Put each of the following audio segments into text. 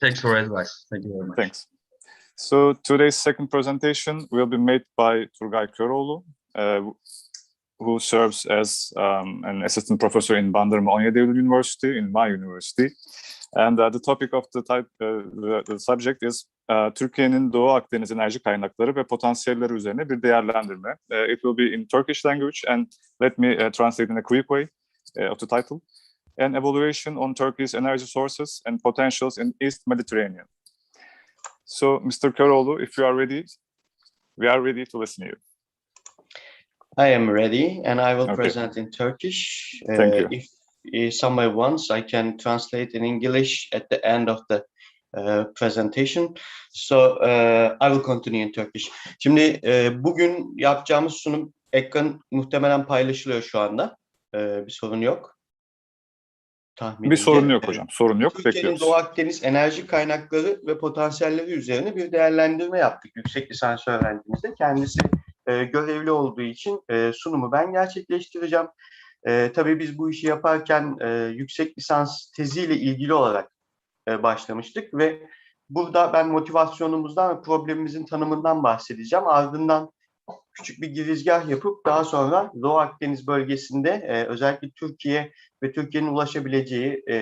Thanks for advice. Thank you very much. Thanks. So today's second presentation will be made by Turgay Köroğlu, uh, who serves as um, an assistant professor in Bandırma Onyea University, in my university. And uh, the topic of the type, uh, the, the subject is uh, Türkiye'nin Doğu Akdeniz enerji kaynakları ve potansiyelleri üzerine bir değerlendirme. Uh, it will be in Turkish language and let me uh, translate in a quick way of the title. An evaluation on Turkey's energy sources and potentials in East Mediterranean. So, Mr. Köroğlu, if you are ready, we are ready to listen to you. I am ready and I will Okay. present in Turkish. Thank Uh, you. If uh, somebody wants, I can translate in English at the end of the uh, presentation. So uh, I will continue in Turkish. Şimdi e, bugün yapacağımız sunum ekran muhtemelen paylaşılıyor şu anda. E, bir sorun yok. Tahminimce. Bir sorun yok hocam, sorun yok. Türkiye'nin Bekliyoruz. Doğu Akdeniz enerji kaynakları ve potansiyelleri üzerine bir değerlendirme yaptık yüksek lisans öğrencimizde. Kendisi e, görevli olduğu için e, sunumu ben gerçekleştireceğim. E, tabii biz bu işi yaparken e, yüksek lisans teziyle ilgili olarak e, başlamıştık ve burada ben motivasyonumuzdan ve problemimizin tanımından bahsedeceğim. Ardından küçük bir girizgah yapıp daha sonra Doğu Akdeniz bölgesinde e, özellikle Türkiye ve Türkiye'nin ulaşabileceği e,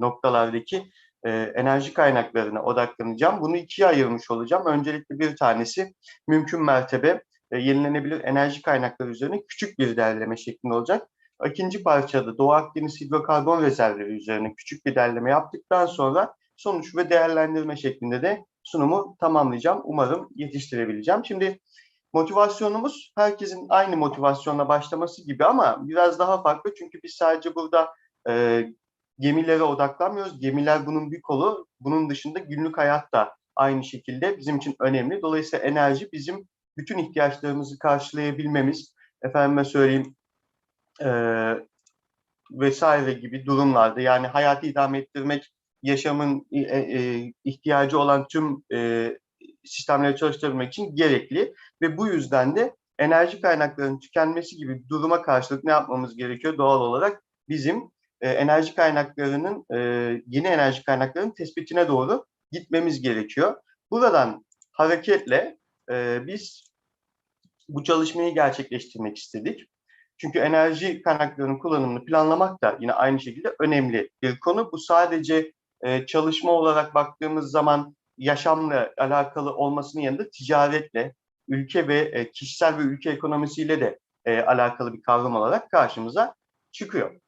noktalardaki e, enerji kaynaklarına odaklanacağım. Bunu ikiye ayırmış olacağım. Öncelikle bir tanesi mümkün mertebe e, yenilenebilir enerji kaynakları üzerine küçük bir derleme şeklinde olacak. İkinci parçada Doğu Akdeniz hidrokarbon rezervleri üzerine küçük bir derleme yaptıktan sonra sonuç ve değerlendirme şeklinde de sunumu tamamlayacağım. Umarım yetiştirebileceğim. Şimdi motivasyonumuz herkesin aynı motivasyonla başlaması gibi ama biraz daha farklı. Çünkü biz sadece burada e, gemilere odaklanmıyoruz. Gemiler bunun bir kolu. Bunun dışında günlük hayat da aynı şekilde bizim için önemli. Dolayısıyla enerji bizim bütün ihtiyaçlarımızı karşılayabilmemiz, efendime söyleyeyim e, vesaire gibi durumlarda yani hayatı idame ettirmek, yaşamın e, e, ihtiyacı olan tüm e, sistemleri çalıştırabilmek için gerekli ve bu yüzden de enerji kaynaklarının tükenmesi gibi duruma karşılık ne yapmamız gerekiyor doğal olarak bizim e, enerji kaynaklarının e, yeni enerji kaynaklarının tespitine doğru gitmemiz gerekiyor. Buradan hareketle e, biz bu çalışmayı gerçekleştirmek istedik. Çünkü enerji kaynaklarının kullanımını planlamak da yine aynı şekilde önemli bir konu. Bu sadece e, çalışma olarak baktığımız zaman yaşamla alakalı olmasının yanında ticaretle, ülke ve e, kişisel ve ülke ekonomisiyle de e, alakalı bir kavram olarak karşımıza çıkıyor.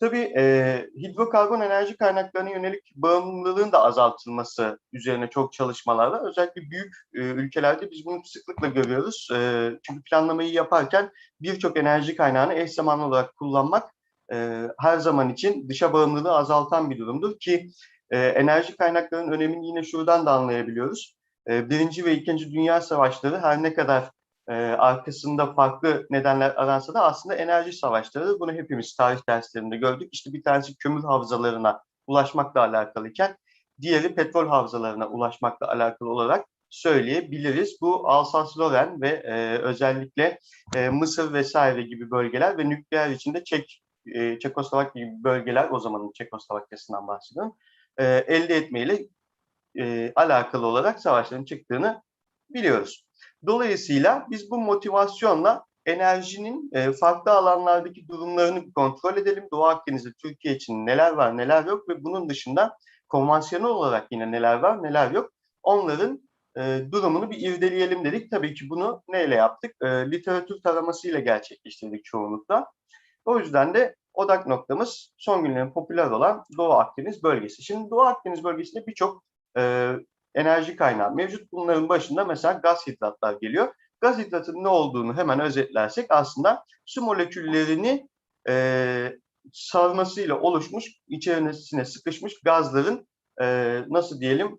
Tabii e, hidrokarbon enerji kaynaklarına yönelik bağımlılığın da azaltılması üzerine çok çalışmalar var. Özellikle büyük e, ülkelerde biz bunu sıklıkla görüyoruz. E, çünkü planlamayı yaparken birçok enerji kaynağını eş zamanlı olarak kullanmak e, her zaman için dışa bağımlılığı azaltan bir durumdur ki e, enerji kaynaklarının önemini yine şuradan da anlayabiliyoruz. E, Birinci ve İkinci Dünya Savaşları her ne kadar e, arkasında farklı nedenler aransa da aslında enerji savaşları. Bunu hepimiz tarih derslerinde gördük. İşte bir tanesi kömür havzalarına ulaşmakla alakalıyken diğeri petrol havzalarına ulaşmakla alakalı olarak söyleyebiliriz. Bu Alsas-Lorraine ve e, özellikle e, Mısır vesaire gibi bölgeler ve nükleer içinde Çek, e, Çekoslovakya gibi bölgeler o zamanın Çekoslovakya'sından bahsediyorum e, elde etmeyle e, alakalı olarak savaşların çıktığını biliyoruz. Dolayısıyla biz bu motivasyonla enerjinin e, farklı alanlardaki durumlarını kontrol edelim. Doğu Akdeniz'de Türkiye için neler var neler yok ve bunun dışında konvansiyonel olarak yine neler var neler yok. Onların e, durumunu bir irdeleyelim dedik. Tabii ki bunu neyle yaptık? E, literatür taramasıyla gerçekleştirdik çoğunlukla. O yüzden de odak noktamız son günlerin popüler olan Doğu Akdeniz bölgesi. Şimdi Doğu Akdeniz bölgesinde birçok e, enerji kaynağı mevcut. Bunların başında mesela gaz hidratlar geliyor. Gaz hidratının ne olduğunu hemen özetlersek aslında su moleküllerini e, sarmasıyla oluşmuş, içerisine sıkışmış gazların e, nasıl diyelim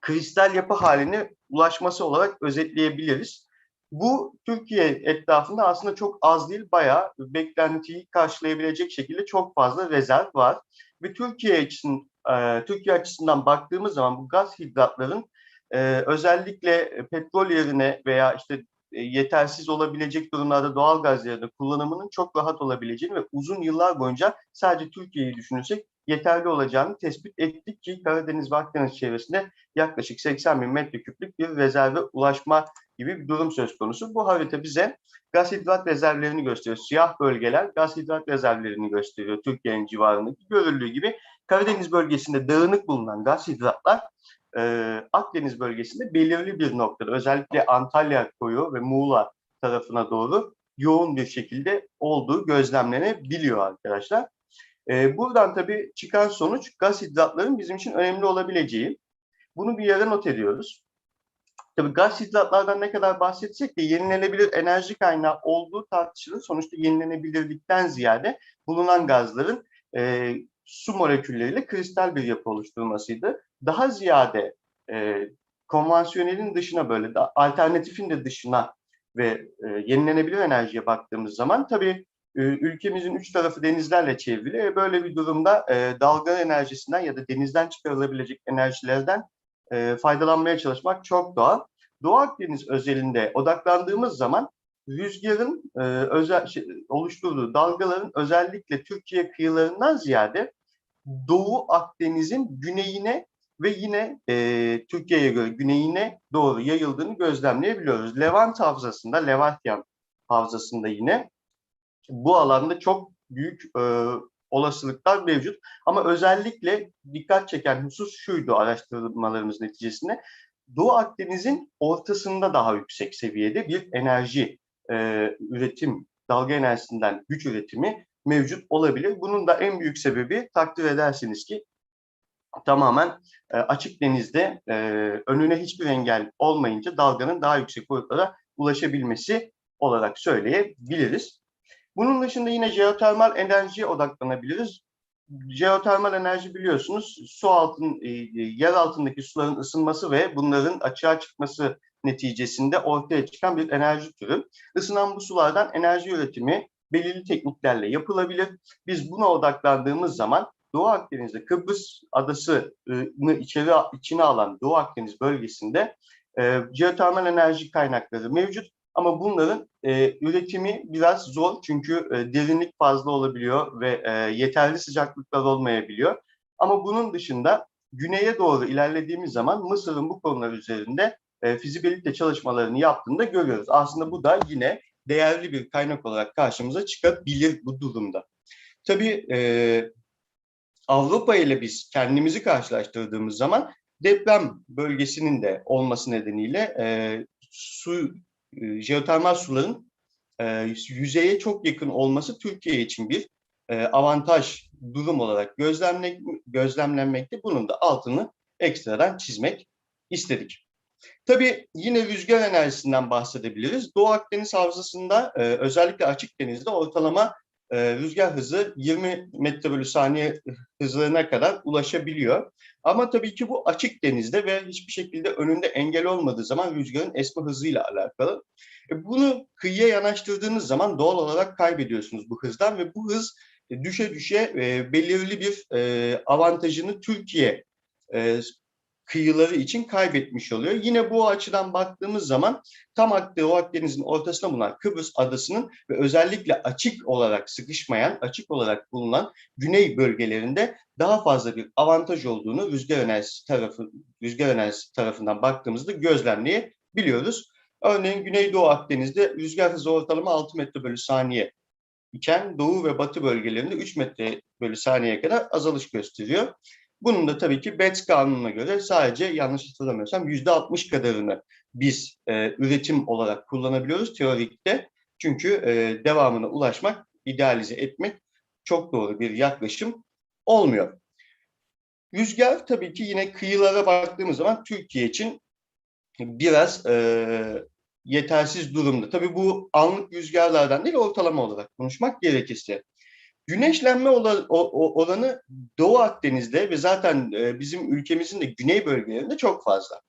kristal yapı haline ulaşması olarak özetleyebiliriz. Bu Türkiye etrafında aslında çok az değil, bayağı beklentiyi karşılayabilecek şekilde çok fazla rezerv var. Ve Türkiye için, e, Türkiye açısından baktığımız zaman bu gaz hidratların e, özellikle petrol yerine veya işte e, yetersiz olabilecek durumlarda doğal gaz yerine kullanımının çok rahat olabileceğini ve uzun yıllar boyunca sadece Türkiye'yi düşünürsek yeterli olacağını tespit ettik ki Karadeniz ve Akdeniz çevresinde yaklaşık 80 bin metreküplük bir rezerve ulaşma gibi bir durum söz konusu. Bu harita bize gaz hidrat rezervlerini gösteriyor. Siyah bölgeler gaz hidrat rezervlerini gösteriyor Türkiye'nin civarındaki. Görüldüğü gibi Karadeniz bölgesinde dağınık bulunan gaz hidratlar e, Akdeniz bölgesinde belirli bir noktada özellikle Antalya koyu ve Muğla tarafına doğru yoğun bir şekilde olduğu gözlemlenebiliyor arkadaşlar. E, buradan tabii çıkan sonuç gaz hidratların bizim için önemli olabileceği. Bunu bir yere not ediyoruz. Tabii gaz hidratlardan ne kadar bahsetsek de yenilenebilir enerji kaynağı olduğu tartışılır. Sonuçta yenilenebilirlikten ziyade bulunan gazların e, su molekülleriyle kristal bir yapı oluşturmasıydı. Daha ziyade e, konvansiyonelin dışına böyle alternatifin de dışına ve e, yenilenebilir enerjiye baktığımız zaman tabii ülkemizin üç tarafı denizlerle çevrili. E, böyle bir durumda e, dalga enerjisinden ya da denizden çıkarılabilecek enerjilerden e, faydalanmaya çalışmak çok doğal. Doğu Akdeniz özelinde odaklandığımız zaman rüzgarın e, özel şey, oluşturduğu dalgaların özellikle Türkiye kıyılarından ziyade Doğu Akdeniz'in güneyine ve yine e, Türkiye'ye göre güneyine doğru yayıldığını gözlemleyebiliyoruz. Levant Havzası'nda, Levantian Havzası'nda yine bu alanda çok büyük e, olasılıklar mevcut. Ama özellikle dikkat çeken husus şuydu araştırmalarımız neticesinde. Doğu Akdeniz'in ortasında daha yüksek seviyede bir enerji e, üretim, dalga enerjisinden güç üretimi mevcut olabilir. Bunun da en büyük sebebi takdir edersiniz ki tamamen e, açık denizde e, önüne hiçbir engel olmayınca dalganın daha yüksek boyutlara ulaşabilmesi olarak söyleyebiliriz. Bunun dışında yine jeotermal enerjiye odaklanabiliriz. Jeotermal enerji biliyorsunuz su altın, e, yer altındaki suların ısınması ve bunların açığa çıkması neticesinde ortaya çıkan bir enerji türü. Isınan bu sulardan enerji üretimi belirli tekniklerle yapılabilir. Biz buna odaklandığımız zaman Doğu Akdeniz'de Kıbrıs adasını içeri içine alan Doğu Akdeniz bölgesinde e, jeotermal enerji kaynakları mevcut. Ama bunların e, üretimi biraz zor çünkü e, derinlik fazla olabiliyor ve e, yeterli sıcaklıklar olmayabiliyor. Ama bunun dışında güneye doğru ilerlediğimiz zaman Mısır'ın bu konular üzerinde e, fizibilite çalışmalarını yaptığını da görüyoruz. Aslında bu da yine değerli bir kaynak olarak karşımıza çıkabilir bu durumda. Tabii e, Avrupa ile biz kendimizi karşılaştırdığımız zaman deprem bölgesinin de olması nedeniyle e, su e, jeotermal suların e, yüzeye çok yakın olması Türkiye için bir e, avantaj durum olarak gözlemle, gözlemlenmekte. Bunun da altını ekstradan çizmek istedik. Tabii yine rüzgar enerjisinden bahsedebiliriz. Doğu Akdeniz Havzası'nda e, özellikle açık denizde ortalama e, rüzgar hızı 20 metre bölü saniye hızlarına kadar ulaşabiliyor. Ama tabii ki bu açık denizde ve hiçbir şekilde önünde engel olmadığı zaman rüzgarın esme hızıyla alakalı. E, bunu kıyıya yanaştırdığınız zaman doğal olarak kaybediyorsunuz bu hızdan ve bu hız e, düşe düşe e, belirli bir e, avantajını Türkiye kıyıları için kaybetmiş oluyor. Yine bu açıdan baktığımız zaman tam Doğu Akdeniz'in ortasında bulunan Kıbrıs adasının ve özellikle açık olarak sıkışmayan, açık olarak bulunan güney bölgelerinde daha fazla bir avantaj olduğunu rüzgar enerjisi tarafı rüzgar enerjisi tarafından baktığımızda gözlemleyebiliyoruz. Örneğin Güneydoğu Akdeniz'de rüzgar hızı ortalama 6 metre bölü saniye iken doğu ve batı bölgelerinde 3 metre bölü saniyeye kadar azalış gösteriyor. Bunun da tabii ki BETS kanununa göre sadece yanlış hatırlamıyorsam yüzde 60 kadarını biz e, üretim olarak kullanabiliyoruz teorikte. Çünkü e, devamına ulaşmak, idealize etmek çok doğru bir yaklaşım olmuyor. Rüzgar tabii ki yine kıyılara baktığımız zaman Türkiye için biraz e, yetersiz durumda. Tabii bu anlık rüzgarlardan değil ortalama olarak konuşmak gerekirse. Güneşlenme oranı Doğu Akdeniz'de ve zaten e, bizim ülkemizin de güney bölgelerinde çok fazla.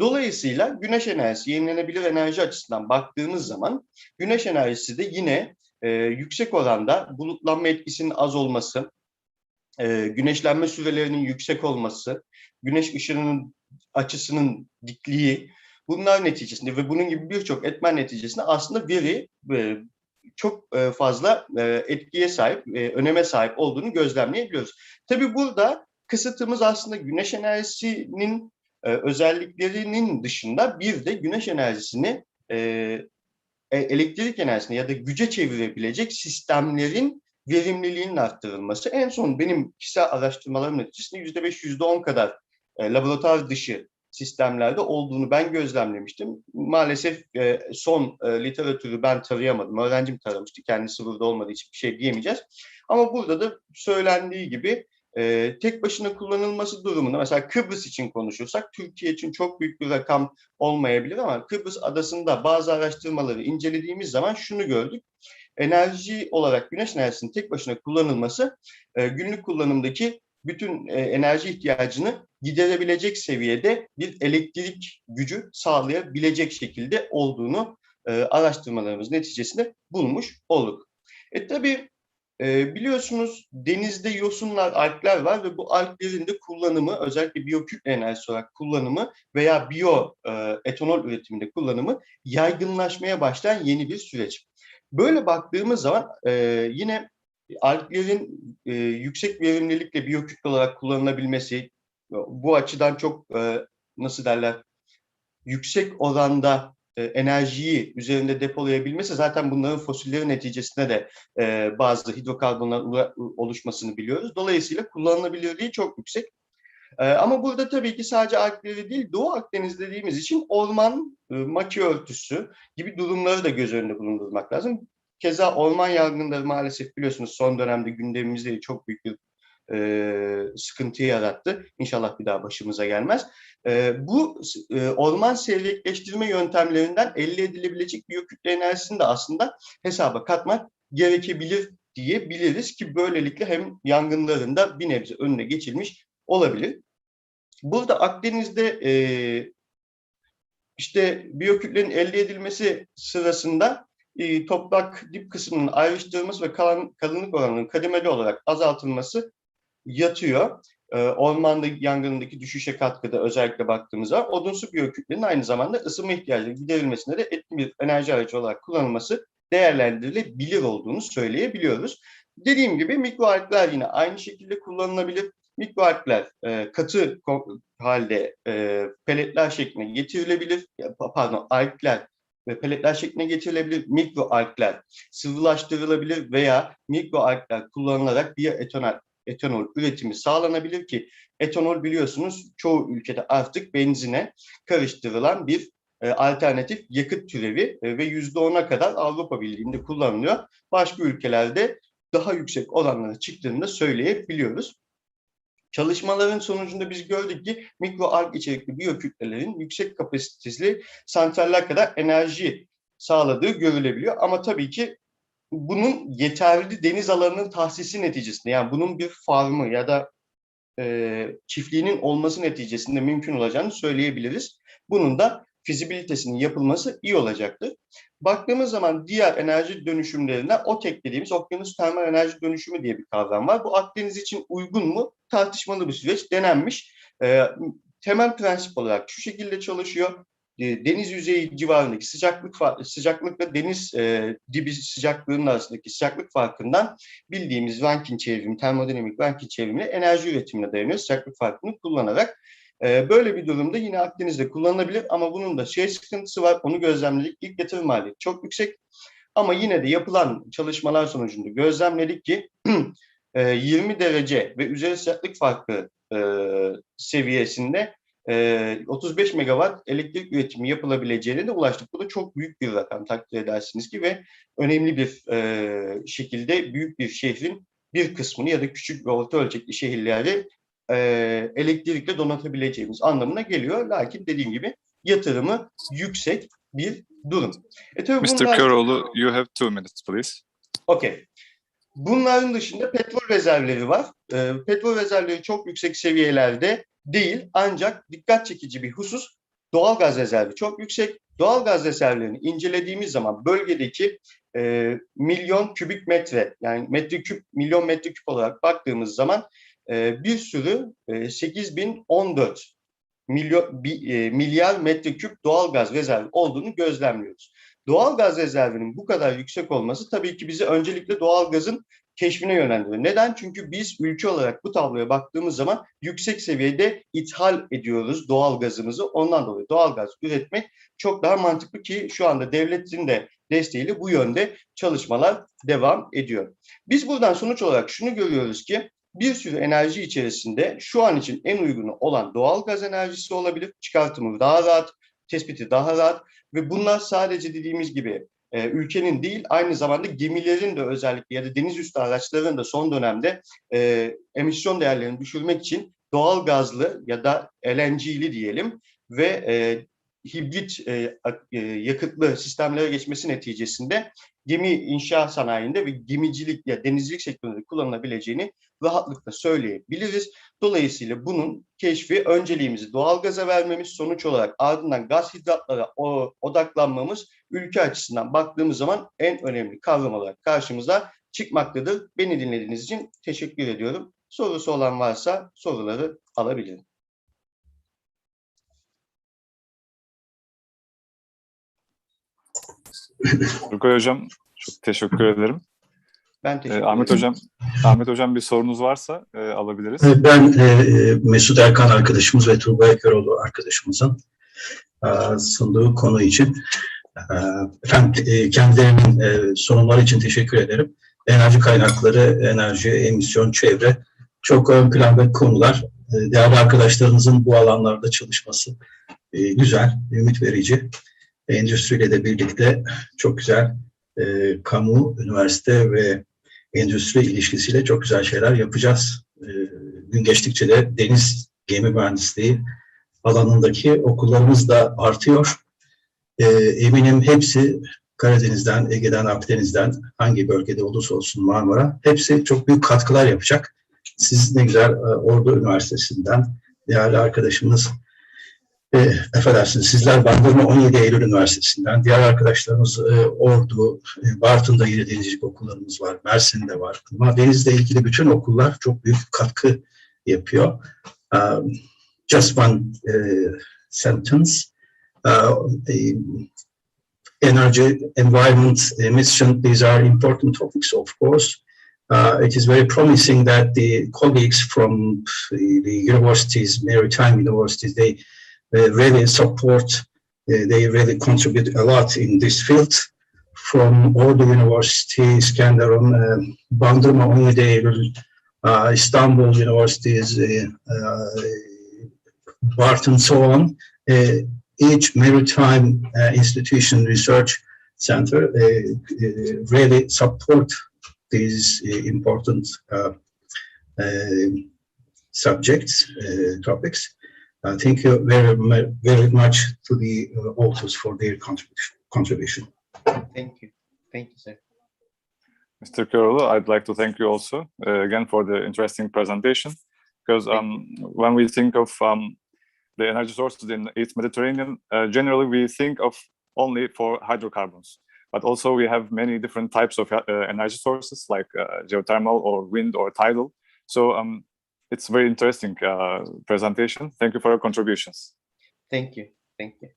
Dolayısıyla güneş enerjisi, yenilenebilir enerji açısından baktığımız zaman güneş enerjisi de yine e, yüksek oranda bulutlanma etkisinin az olması, e, güneşlenme sürelerinin yüksek olması, güneş ışınının açısının dikliği bunlar neticesinde ve bunun gibi birçok etmen neticesinde aslında veri e, çok e, fazla e, etkiye sahip, e, öneme sahip olduğunu gözlemleyebiliyoruz. Tabii burada kısıtımız aslında güneş enerjisinin özelliklerinin dışında bir de güneş enerjisini elektrik enerjisine ya da güce çevirebilecek sistemlerin verimliliğinin arttırılması. En son benim kişisel araştırmalarım neticesinde yüzde beş, yüzde on kadar laboratuvar dışı sistemlerde olduğunu ben gözlemlemiştim. Maalesef e, son e, literatürü ben tarayamadım. Öğrencim taramıştı. Kendisi burada olmadığı için bir şey diyemeyeceğiz. Ama burada da söylendiği gibi e, tek başına kullanılması durumunda mesela Kıbrıs için konuşursak Türkiye için çok büyük bir rakam olmayabilir ama Kıbrıs adasında bazı araştırmaları incelediğimiz zaman şunu gördük. Enerji olarak güneş enerjisinin tek başına kullanılması e, günlük kullanımdaki bütün e, enerji ihtiyacını giderebilecek seviyede bir elektrik gücü sağlayabilecek şekilde olduğunu e, araştırmalarımız neticesinde bulmuş olduk. E tabii e, biliyorsunuz denizde yosunlar, algler var ve bu alglerin de kullanımı özellikle biyokütle enerjisi olarak kullanımı veya biyo e, etanol üretiminde kullanımı yaygınlaşmaya başlayan yeni bir süreç. Böyle baktığımız zaman yine alglerin e, yüksek verimlilikle biyokütle olarak kullanılabilmesi bu açıdan çok e, nasıl derler yüksek oranda e, enerjiyi üzerinde depolayabilmesi zaten bunların fosilleri neticesinde de e, bazı hidrokarbonlar oluşmasını biliyoruz. Dolayısıyla kullanılabilirliği çok yüksek. E, ama burada tabii ki sadece algleri değil Doğu Akdeniz dediğimiz için orman, e, maki örtüsü gibi durumları da göz önünde bulundurmak lazım. Keza orman yangınları maalesef biliyorsunuz son dönemde gündemimizde çok büyük bir e, sıkıntı yarattı. İnşallah bir daha başımıza gelmez. E, bu e, orman seyrekleştirme yöntemlerinden elde edilebilecek biyokütle enerjisini de aslında hesaba katmak gerekebilir diyebiliriz ki böylelikle hem yangınların da bir nebze önüne geçilmiş olabilir. Burada Akdeniz'de e, işte biyokütlerin elde edilmesi sırasında e, toprak dip kısmının ayrıştırılması ve kalan, kalınlık oranının kademeli olarak azaltılması yatıyor. E, ormanda yangınındaki düşüşe katkıda özellikle baktığımız zaman odunsu biyokütlerin aynı zamanda ısınma ihtiyacı giderilmesinde de etkin bir enerji aracı olarak kullanılması değerlendirilebilir olduğunu söyleyebiliyoruz. Dediğim gibi mikroalgler yine aynı şekilde kullanılabilir. Mikroalgler e, katı halde e, peletler şekline getirilebilir. Pardon, algler ve peletler şekline getirilebilir. Mikroalgler sıvılaştırılabilir veya mikroalgler kullanılarak bir etanol, etanol üretimi sağlanabilir ki etanol biliyorsunuz çoğu ülkede artık benzine karıştırılan bir e, alternatif yakıt türevi e, ve yüzde ona kadar Avrupa Birliği'nde kullanılıyor. Başka ülkelerde daha yüksek oranlara çıktığını da söyleyebiliyoruz. Çalışmaların sonucunda biz gördük ki mikroalg içerikli biyokütlelerin yüksek kapasiteli santraller kadar enerji sağladığı görülebiliyor. Ama tabii ki bunun yeterli deniz alanının tahsisi neticesinde yani bunun bir farmı ya da e, çiftliğinin olması neticesinde mümkün olacağını söyleyebiliriz. Bunun da fizibilitesinin yapılması iyi olacaktır. Baktığımız zaman diğer enerji dönüşümlerine OTEK dediğimiz okyanus termal enerji dönüşümü diye bir kavram var. Bu Akdeniz için uygun mu? Tartışmalı bir süreç denenmiş. E, temel prensip olarak şu şekilde çalışıyor. E, deniz yüzeyi civarındaki sıcaklık sıcaklıkla deniz e, dibi sıcaklığının arasındaki sıcaklık farkından bildiğimiz Rankine çevrimi, termodinamik Rankine çevrimiyle enerji üretimine dayanıyor. Sıcaklık farkını kullanarak ee, böyle bir durumda yine Akdeniz'de kullanılabilir ama bunun da şey sıkıntısı var. Onu gözlemledik. İlk yatırım maliyeti çok yüksek. Ama yine de yapılan çalışmalar sonucunda gözlemledik ki 20 e, derece ve üzeri sıcaklık farkı e, seviyesinde 35 e, megawatt elektrik üretimi yapılabileceğine de ulaştık. Bu da çok büyük bir rakam takdir edersiniz ki ve önemli bir şekilde büyük bir şehrin bir kısmını ya da küçük ve orta ölçekli şehirleri e, elektrikle donatabileceğimiz anlamına geliyor. Lakin dediğim gibi yatırımı yüksek bir durum. E tabii Mr. bunlar... Köroğlu, you have two minutes, please. Okay. Bunların dışında petrol rezervleri var. E, petrol rezervleri çok yüksek seviyelerde değil ancak dikkat çekici bir husus doğal gaz rezervi çok yüksek. Doğal gaz rezervlerini incelediğimiz zaman bölgedeki e, milyon kübik metre yani metreküp milyon metreküp olarak baktığımız zaman e, bir sürü e, 8014 milyon, bi, e, milyar metreküp doğal gaz rezervi olduğunu gözlemliyoruz. Doğal gaz rezervinin bu kadar yüksek olması tabii ki bizi öncelikle doğal gazın keşfine yönlendiriyor. Neden? Çünkü biz ülke olarak bu tabloya baktığımız zaman yüksek seviyede ithal ediyoruz doğal gazımızı. Ondan dolayı doğal gaz üretmek çok daha mantıklı ki şu anda devletin de desteğiyle bu yönde çalışmalar devam ediyor. Biz buradan sonuç olarak şunu görüyoruz ki bir sürü enerji içerisinde şu an için en uygunu olan doğal gaz enerjisi olabilir. Çıkartımı daha rahat, tespiti daha rahat ve bunlar sadece dediğimiz gibi e, ülkenin değil aynı zamanda gemilerin de özellikle ya da deniz üstü araçların da son dönemde e, emisyon değerlerini düşürmek için doğal gazlı ya da LNG'li diyelim ve e, hibrit e, e, yakıtlı sistemlere geçmesi neticesinde gemi inşa sanayinde ve gemicilik ya denizcilik sektöründe kullanılabileceğini rahatlıkla söyleyebiliriz. Dolayısıyla bunun keşfi önceliğimizi doğalgaza vermemiz, sonuç olarak ardından gaz hidratlara odaklanmamız ülke açısından baktığımız zaman en önemli kavram olarak karşımıza çıkmaktadır. Beni dinlediğiniz için teşekkür ediyorum. Sorusu olan varsa soruları alabilirim. Turgay Hocam çok teşekkür ederim. Ben Ee, teşekkür Ahmet ederim. Hocam, Ahmet Hocam bir sorunuz varsa e, alabiliriz. Ben e, Mesut Erkan arkadaşımız ve Turgay Köroğlu arkadaşımızın e, sunduğu konu için e, efendim, e, kendilerinin e, sunumları için teşekkür ederim. Enerji kaynakları, enerji, emisyon, çevre çok ön planda konular. E, değerli arkadaşlarımızın bu alanlarda çalışması e, güzel, ümit verici. Endüstriyle de birlikte çok güzel e, kamu, üniversite ve endüstri ilişkisiyle çok güzel şeyler yapacağız. E, gün geçtikçe de deniz gemi mühendisliği alanındaki okullarımız da artıyor. E, eminim hepsi Karadeniz'den, Ege'den, Akdeniz'den hangi bölgede olursa olsun Marmara hepsi çok büyük katkılar yapacak. Siz ne güzel e, Ordu Üniversitesi'nden değerli arkadaşımız e, affedersiniz sizler Bandırma 17 Eylül Üniversitesi'nden, diğer arkadaşlarımız e, Ordu, e, Bartın'da yine denizcilik okullarımız var, Mersin'de var. Ama denizle ilgili bütün okullar çok büyük katkı yapıyor. Um, just one uh, sentence. Uh, energy, environment, emission, these are important topics, of course. Uh, it is very promising that the colleagues from the, the universities, maritime universities, they really support, they really contribute a lot in this field. From Ordu University, Skanderon, uh, Bandırma 17 Eylül, uh, Istanbul universities, uh, uh, Barton, so on. Uh, each maritime institution research center really support these important uh, uh, subjects, uh, topics. Uh, thank you very, very much to the uh, authors for their contribution. contribution. Thank you. Thank you, sir. Mr. Köroğlu, I'd like to thank you also uh, again for the interesting presentation. Because um, when we think of um, the energy sources in East Mediterranean, uh, generally we think of only for hydrocarbons. But also we have many different types of uh, energy sources like uh, geothermal or wind or tidal. So um, it's very interesting uh, presentation. Thank you for your contributions. Thank you. Thank you.